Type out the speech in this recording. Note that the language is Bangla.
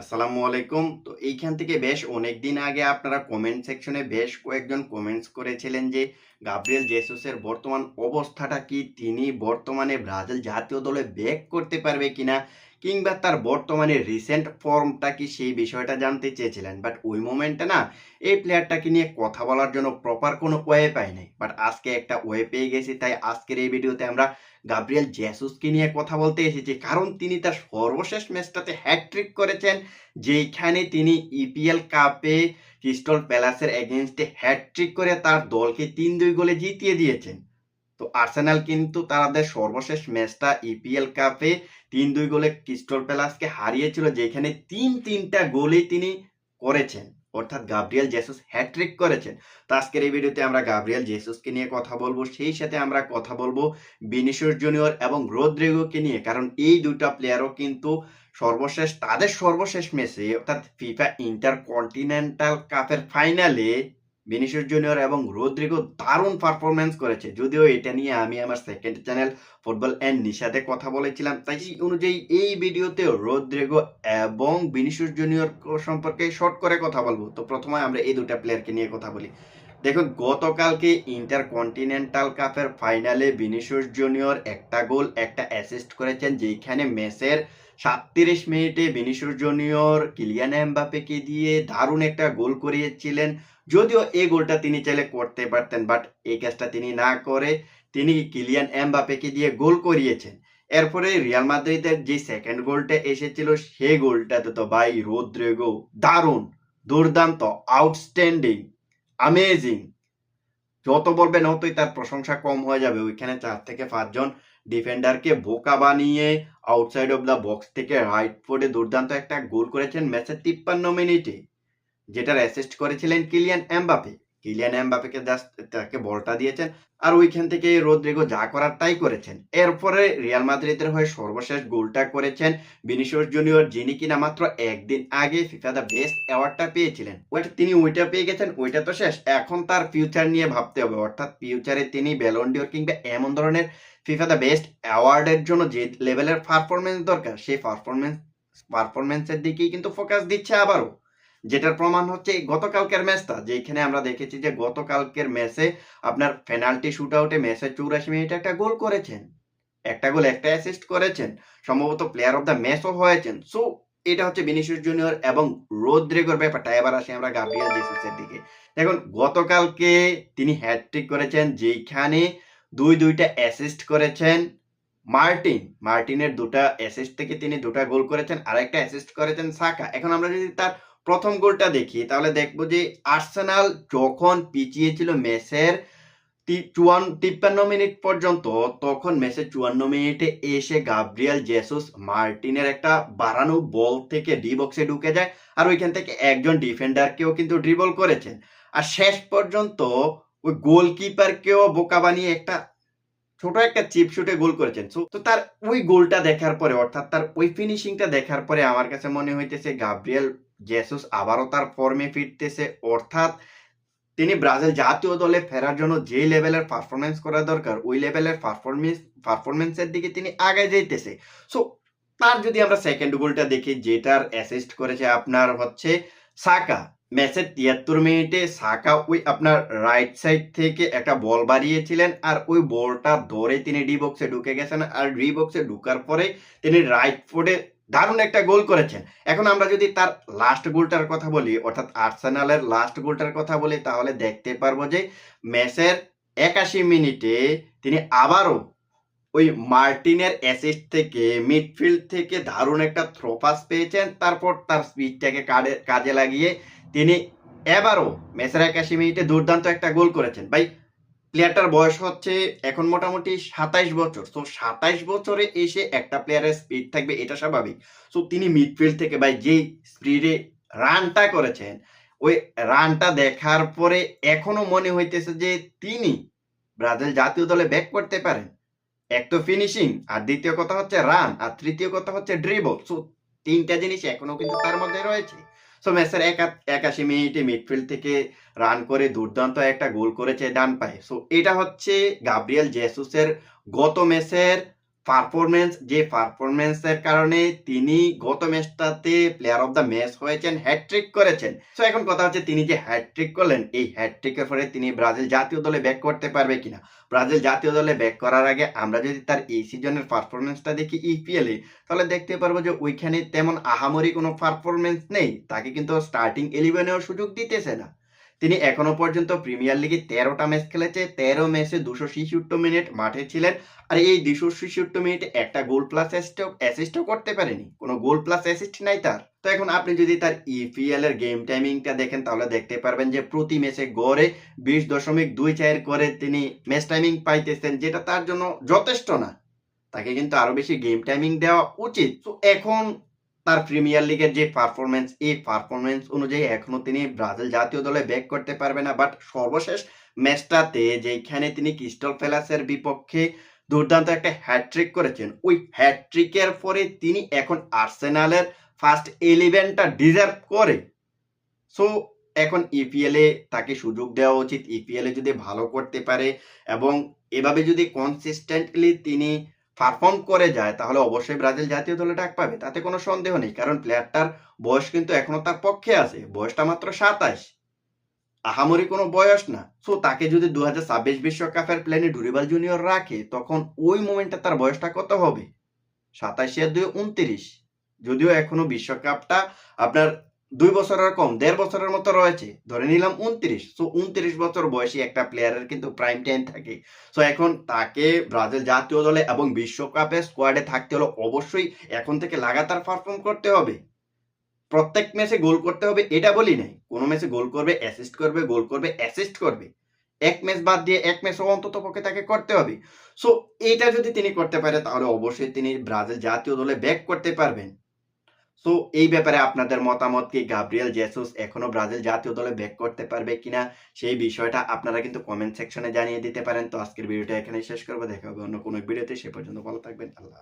আসসালামু আলাইকুম। তো এইখান থেকে বেশ অনেক দিন আগে আপনারা কমেন্ট সেকশনে বেশ কয়েকজন কমেন্টস করেছিলেন যে, গাব্রিয়েল জেসুসের বর্তমান অবস্থাটা কি? তিনি বর্তমানে ব্রাজিল জাতীয় দলে ব্যাক করতে পারবে কিনা? কিংবা তার বর্তমানে রিসেন্ট ফর্মটা কি? সেই বিষয়টা জানতে চেয়েছিলেন। বাট ওই মোমেন্টে না, এই প্লেয়ারটাকে নিয়ে কথা বলার জন্য প্রপার কোনো ওয়ে পাই নাই। বাট আজকে একটা ওয়ে পেয়ে গেছি। তাই আজকের এই ভিডিওতে আমরা গাব্রিয়েল জেসুসকে নিয়ে কথা বলতে এসেছি। কারণ তিনি তার সর্বশেষ ম্যাচটাতে হ্যাট্রিক করেছেন। যেইখানে তিনি ইপিএল কাপে ক্রিস্টল প্যালাসের এগেনস্টে হ্যাট্রিক করে তার দলকে তিন দুই গোলে জিতিয়ে দিয়েছেন। তো আর্সেনাল কিন্তু তাদের সর্বশেষ ম্যাচটা ইপিএল কাপে তিন দুই গোলে ক্রিস্টল প্যালাসকে হারিয়েছিল, যেখানে তিন তিনটা গোলেই তিনি করেছেন। অর্থাৎ গাব্রিয়াল জেসুস হ্যাট্রিক করেছেন। তো আজকের এই ভিডিওতে আমরা গাব্রিয়াল জেসুসকে নিয়ে কথা বলব, সেই সাথে আমরা কথা বলব বিনিশোর জুনিয়র এবং রোদ্রিগোকে নিয়ে। কারণ এই দুটা প্লেয়ারও কিন্তু সর্বশেষ, তাদের সর্বশেষ মেসে অর্থাৎ ফিফা ইন্টার কন্টিনেন্টাল কাপের ফাইনালে বিনিশোর জুনিয়র এবং রোদ্রিগো দারুণ পারফরমেন্স করেছে। যদিও এটা নিয়ে আমি আমার সেকেন্ড চ্যানেল ফুটবল অ্যান্ড নিশাতে কথা বলেছিলাম। তাই সেই অনুযায়ী এই ভিডিওতে রোদ্রিগো এবং বিনিশোর জুনিয়র সম্পর্কে শর্ট করে কথা বলব। তো প্রথমে আমরা এই দুটা প্লেয়ারকে নিয়ে কথা বলি। দেখুন, গতকালকে ইন্টার কন্টিনেন্টাল কাপের ফাইনালে বিনিশোর জুনিয়র একটা গোল একটা অ্যাসিস্ট করেছেন যেখানে ম্যাচের সাতত্রিশ মিনিটে বিনিশোর জুনিয়র কিলিয়ান এমবাপেকে দিয়ে দারুণ একটা গোল করিয়েছিলেন। যদিও এই গোলটা তিনি চাইলে করতে পারতেন বাট এই কাজটা তিনি না করে তিনি কিলিয়ান এমবাপেকে দিয়ে গোল করিয়েছেন। এরপরে রিয়াল মাদ্রিদের যে সেকেন্ড গোলটা এসেছিল, সেই গোলটাতে তো ভাই রোদ্রেগো দারুণ, দুর্দান্ত আউটস্ট্যান্ডিং আমেজিং যত বলবেন অতই তার প্রশংসা কম হয়ে যাবে, ওইখানে চার থেকে পাঁচজন ডিফেন্ডারকে বোকা বানিয়ে আউটসাইড অফ দ্য বক্স থেকে রাইট ফুটে দুর্দান্ত একটা গোল করেছেন ম্যাচের তিপ্পান্ন মিনিটে, যেটার অ্যাসিস্ট করেছিলেন কিলিয়ান এমবাপে কিলিয়ান এমবাপেকে তাকে বলটা দিয়েছেন। আর ওইখান থেকে রোদ্রিগো যা করার তাই করেছেন। এরপরে রিয়াল মাদ্রিদের হয়ে সর্বশেষ গোলটা করেছেন বিনিশোর জুনিয়র, যিনি কিনা মাত্র একদিন আগে ফিফা দ্য বেস্ট অ্যাওয়ার্ডটা পেয়েছিলেন। ওইটা তিনি ওইটা পেয়ে গেছেন, ওইটা তো শেষ। এখন তার ফিউচার নিয়ে ভাবতে হবে। অর্থাৎ ফিউচারে তিনি ব্যালন্ডিওর কিংবা এমন ধরনের ফিফা দ্য বেস্ট অ্যাওয়ার্ডের জন্য যে লেভেলের পারফরমেন্স দরকার, সেই পারফরমেন্স পারফরমেন্সের দিকেই কিন্তু ফোকাস দিচ্ছে আবারও। যেটার প্রমাণ হচ্ছে গতকালকের ম্যাচটা যেখানে আমরা দেখেছি যে গতকালকের ম্যাচে আপনার পেনাল্টি শুট আউটে ম্যাচে চৌরাশি মিনিটে একটা গোল করেছেন। একটা গোল, একটা অ্যাসিস্ট করেছেন। সম্ভবত প্লেয়ার অফ দ্য ম্যাচও হয়েছেন। সো এটা হচ্ছে বিনিশিয়াস জুনিয়র এবং রোদ্রিগোর ব্যাপারটা। এবার আসি আমরা গাব্রিয়েল জেসুসের দিকে। দেখুন, গতকালকে তিনি হ্যাট্রিক করেছেন যেখানে দুই দুইটা অ্যাসিস্ট করেছেন মার্টিন। মার্টিনের দুটা অ্যাসিস্ট থেকে তিনি দুটা গোল করেছেন আর একটা অ্যাসিস্ট করেছেন সাকা। এখন আমরা যদি তার প্রথম গোলটা দেখি, তাহলে দেখব যে আর্সেনাল যখন পিছিয়ে ছিল ম্যাচের চুয়ান্ন তিপ্পান্ন মিনিট পর্যন্ত, তখন ম্যাচের চুয়ান্ন মিনিটে এসে গাব্রিয়াল জেসুস মার্টিনের একটা বাড়ানো বল থেকে ডি বক্সে ঢুকে যায়, আর ওইখান থেকে একজন ডিফেন্ডারকেও কিন্তু ড্রিবল করেছেন। আর শেষ পর্যন্ত ওই গোলকিপারকেও বোকা বানিয়ে একটা ছোট একটা চিপ শুটে গোল করেছেন। তো তার ওই গোলটা দেখার পরে, অর্থাৎ তার ওই ফিনিশিংটা দেখার পরে আমার কাছে মনে হইতেছে গাব্রিয়েল জেসুস আবারও তার ফর্মে ফিরতেছে। অর্থাৎ তিনি ব্রাজিল জাতীয় দলে ফেরার জন্য যে লেভেলের পারফরমেন্স করা দরকার, ওই লেভেলের পারফরমেন্স পারফরমেন্সের দিকে তিনি আগে যাইতেছে। সো তার যদি আমরা সেকেন্ড গোলটা দেখি, যেটার অ্যাসিস্ট করেছে আপনার হচ্ছে সাকা। ম্যাচের তিয়াত্তর মিনিটে সাকা ওই আপনার রাইট সাইড থেকে একটা বল বাড়িয়েছিলেন আর ওই বলটা ধরে তিনি ডি বক্সে ঢুকে গেছেন। আর ডি বক্সে ঢুকার পরে তিনি রাইট ফুটে দারুণ একটা গোল করেছেন। এখন আমরা যদি তার লাস্ট গোলটার কথা বলি, অর্থাৎ আর্সেনালের লাস্ট গোলটার কথা বলি, তাহলে দেখতে পারব যে ম্যাচের একাশি মিনিটে তিনি আবারও ওই মার্টিনের অ্যাসিস্ট থেকে মিডফিল্ড থেকে দারুণ একটা থ্রোপাস পেয়েছেন। তারপর তার স্পিডটাকে কাজে লাগিয়ে তিনি এবারও ম্যাচের একাশি মিনিটে দুর্দান্ত একটা গোল করেছেন। ভাই প্লেয়ারটার বয়স হচ্ছে এখন মোটামুটি সাতাইশ বছর। তো সাতাইশ বছরে এসে একটা প্লেয়ারের স্পিড থাকবে, এটা স্বাভাবিক। সো তিনি মিডফিল্ড থেকে ভাই যেই স্পিডে রানটা করেছেন, ওই রানটা দেখার পরে এখনও মনে হইতেছে যে তিনি ব্রাজিল জাতীয় দলে ব্যাক করতে পারেন। এক তো ফিনিশিং আর দ্বিতীয় কথা হচ্ছে রান আর তৃতীয় কথা হচ্ছে ড্রিবল সো তিনটা জিনিস এখনও কিন্তু তার মধ্যে রয়েছে। সো ম্যাচের একাশি মিনিটে মিডফিল্ড থেকে রান করে দুর্দান্ত একটা গোল করেছে ডান পায়ে সো এটা হচ্ছে গাব্রিয়েল জেসুসের গত ম্যাচের পারফরমেন্স যে পারফরমেন্সের কারণে তিনি গত ম্যাচটাতে প্লেয়ার অফ দ্য ম্যাচ হয়েছেন হ্যাট্রিক করেছেন। তো এখন কথা হচ্ছে তিনি যে হ্যাট্রিক করলেন, এই হ্যাট্রিকের ফলে তিনি ব্রাজিল জাতীয় দলে ব্যাক করতে পারবে কিনা? ব্রাজিল জাতীয় দলে ব্যাক করার আগে আমরা যদি তার এই সিজনের পারফরমেন্সটা দেখি ইপিএলে তাহলে দেখতে পারব যে ওইখানে তেমন আহামরি কোনো পারফরমেন্স নেই। তাকে কিন্তু স্টার্টিং ইলেভেনেও সুযোগ দিতেছে না। তিনি এখনও পর্যন্ত প্রিমিয়ার লিগে তেরোটা ম্যাচ খেলেছে, তেরো ম্যাচে দুশো ছিষট্টি মিনিট মাঠে ছিলেন, আর এই দুশো ছিষট্টি মিনিটে একটা গোল প্লাস অ্যাসিস্টও করতে পারেনি। কোনো গোল প্লাস অ্যাসিস্ট নাই তার। তো এখন আপনি যদি তার ইপিএল এর গেম টাইমিংটা দেখেন, তাহলে দেখতে পারবেন যে প্রতি ম্যাচে গড়ে বিশ দশমিক দুই চার করে তিনি ম্যাচ টাইমিং পাইতেছেন, যেটা তার জন্য যথেষ্ট না। তাকে কিন্তু আরও বেশি গেম টাইমিং দেওয়া উচিত। তো এখন তার প্রিমিয়ার লিগের যে পারফরমেন্স এই পারফরমেন্স অনুযায়ী এখনও তিনি ব্রাজিল জাতীয় দলে ব্যাক করতে পারবে না। বাট সর্বশেষ ম্যাচটাতে যেখানে তিনি ক্রিস্টাল প্যালাসের বিপক্ষে দুর্দান্ত একটা হ্যাট্রিক করেছেন, ওই হ্যাট্রিকের পরে তিনি এখন আর্সেনালের ফার্স্ট ইলেভেনটা ডিজার্ভ করে। সো এখন ইপিএল এ তাকে সুযোগ দেওয়া উচিত। ইপিএল এ যদি ভালো করতে পারে এবং এভাবে যদি কনসিস্টেন্টলি তিনি পারফর্ম করে যায়, তাহলে অবশ্যই ব্রাজিল জাতীয় দলে ডাক পাবে। তাতে কোনো সন্দেহ নেই, কারণ প্লেয়ারটার বয়স কিন্তু এখনও তার পক্ষে আছে। বয়সটা মাত্র সাতাশ। আহামরি কোনো বয়স না। সো তাকে যদি দু হাজার ছাব্বিশ বিশ্বকাপের প্লেনে ডুরিবাল জুনিয়র রাখে, তখন ওই মোমেন্টে তার বয়সটা কত হবে? সাতাশে দুই, উনত্রিশ। যদিও এখনও বিশ্বকাপটা আপনার দুই বছরের কম, দেড় বছরের মতো রয়েছে। ধরে নিলাম উনত্রিশ। সো উনত্রিশ বছর বয়সী একটা প্লেয়ারের কিন্তু প্রাইম টাইম থাকে। সো এখন তাকে ব্রাজিল জাতীয় দলে এবং বিশ্বকাপে স্কোয়াডে থাকতে হলে অবশ্যই এখন থেকে লাগাতার পারফর্ম করতে হবে। প্রত্যেক ম্যাচে গোল করতে হবে, এটা বলি নাই। কোনো ম্যাচে গোল করবে অ্যাসিস্ট করবে গোল করবে অ্যাসিস্ট করবে। এক ম্যাচ বাদ দিয়ে এক ম্যাচ অন্তত পক্ষে তাকে করতে হবে। সো এটা যদি তিনি করতে পারে, তাহলে অবশ্যই তিনি ব্রাজিল জাতীয় দলে ব্যাক করতে পারবেন। সো এই ব্যাপারে আপনাদের মতামত কি? গাব্রিয়েল জেসুস এখনও ব্রাজিল জাতীয় দলে ব্যাক করতে পারবে কিনা? সেই বিষয়টা আপনারা কিন্তু কমেন্ট সেকশনে জানিয়ে দিতে পারেন। তো আজকের ভিডিওটা এখানে শেষ করব। দেখা হবে অন্য কোনো ভিডিওতে। সে পর্যন্ত ভালো থাকবেন। আল্লাহ